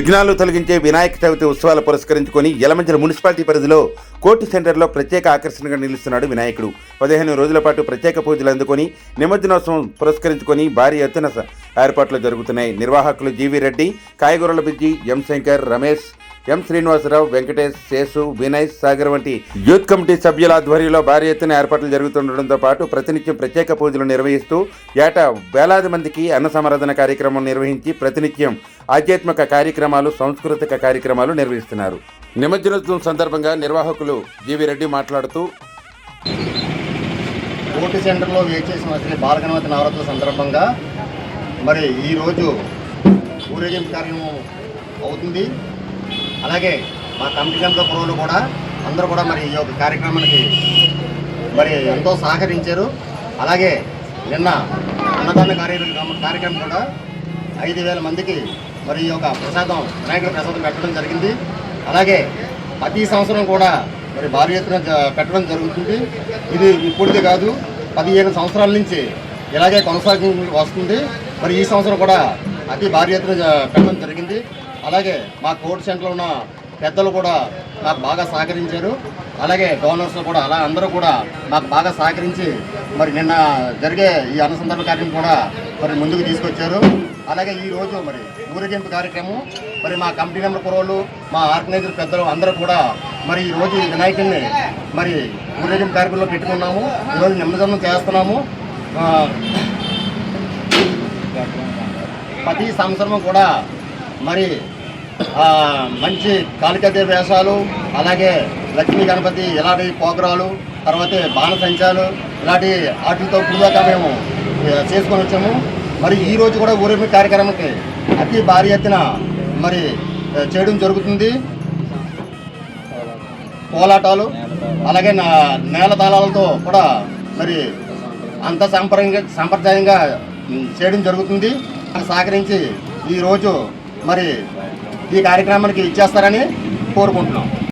విఘ్నాలు తొలగించే వినాయక చవితి ఉత్సవాలు పురస్కరించుకొని యలమంచల మున్సిపాలిటీ పరిధిలో కోర్టు సెంటర్లో ప్రత్యేక ఆకర్షణగా నిలుస్తున్నాడు వినాయకుడు. పదిహేను రోజుల పాటు ప్రత్యేక పూజలు అందుకొని నిమజ్జనోత్సవం పురస్కరించుకొని భారీ ఎత్తున ఏర్పాట్లు జరుగుతున్నాయి. నిర్వాహకులు జీవి రెడ్డి కాయగూరల బిజ్జి ఎం శంకర్ రమేష్ ఎం శ్రీనివాసరావు వెంకటేష్ శేషు వినయ్ సాగర్ వంటి యూత్ కమిటీ సభ్యుల ఆధ్వర్యంలో భారీ ఎత్తున ఏర్పాట్లు జరుగుతుండటంతో పాటు ప్రతినిత్యం ప్రత్యేక పూజలు నిర్వహిస్తూ ఏటా వేలాది మందికి అన్న సమరాధన కార్యక్రమం నిర్వహించి ప్రతినిత్యం ఆధ్యాత్మిక కార్యక్రమాలు సాంస్కృతిక కార్యక్రమాలు నిర్వహిస్తున్నారు. నిమజ్జనోత్సవం సందర్భంగా నిర్వాహకులు జీవి రెడ్డి మాట్లాడుతూ కోటి సెంటర్లో వేచేసిన శ్రీ బాలగణపతి నవరాత్రుల సందర్భంగా మరి ఈరోజు ఊరేగింపు కార్యక్రమం అవుతుంది. అలాగే మా కమిటీ మెంబర్ పురోలు కూడా అందరూ కూడా మరి ఈ యొక్క కార్యక్రమానికి మరి ఎంతో సహకరించారు. అలాగే నిన్న అన్నదాన కార్యక్రమం కార్యక్రమం కూడా ఐదు వేల మందికి మరి ఈ యొక్క ప్రసాదం వినాయకుడి ప్రసాదం పెట్టడం జరిగింది. అలాగే ప్రతి సంవత్సరం కూడా మరి భారీ ఎత్తున జ- పెట్టడం జరుగుతుంది. ఇది ఇప్పుడుది కాదు పదిహేను సంవత్సరాల నుంచి ఇలాగే కొనసాగి వస్తుంది. మరి ఈ సంవత్సరం కూడా అతి భారీ ఎత్తున పెట్టడం జరిగింది. అలాగే మా కోర్టు సెంటర్లో ఉన్న పెద్దలు కూడా నాకు బాగా సహకరించారు. అలాగే డోనర్స్ కూడా అలా అందరూ కూడా నాకు బాగా సహకరించి మరి నిన్న జరిగే ఈ అనుసంధాన కార్యక్రమం కూడా మరి ముందుకు తీసుకొచ్చారు. అలాగే ఈ రోజు మరి ఊరేగింపు కార్యక్రమం మరి మా కమిటీ నెంబర్ కురవాళ్ళు మా ఆర్గనైజర్ పెద్దలు అందరూ కూడా మరి ఈ రోజు ఈ వినాయకుడిని మరి ఊరేగింపు కార్యక్రమంలో పెట్టుకున్నాము. ఈరోజు నిమ్మజనం చేస్తున్నాము. ప్రతి సంవత్సరం కూడా మరి మంచి కాళికదే వేషాలు అలాగే లక్ష్మీ గణపతి ఇలాంటి పోగ్రాలు తర్వాత బాణసంచాలు ఇలాంటి వాటితో పురుదాకా మేము చేసుకొని వచ్చాము. మరి ఈ రోజు కూడా ఊరేగింపు కార్యక్రమంకి అతి భారీ ఎత్తున మరి చేయడం జరుగుతుంది. కోలాటాలు అలాగే నా నేల తాళాలతో కూడా మరి అంత సాంప్రదాయంగా సాంప్రదాయంగా చేయడం జరుగుతుంది. సహకరించి ఈరోజు మరి ఈ కార్యక్రమానికి ఇచ్చేస్తారని కోరుకుంటున్నాం.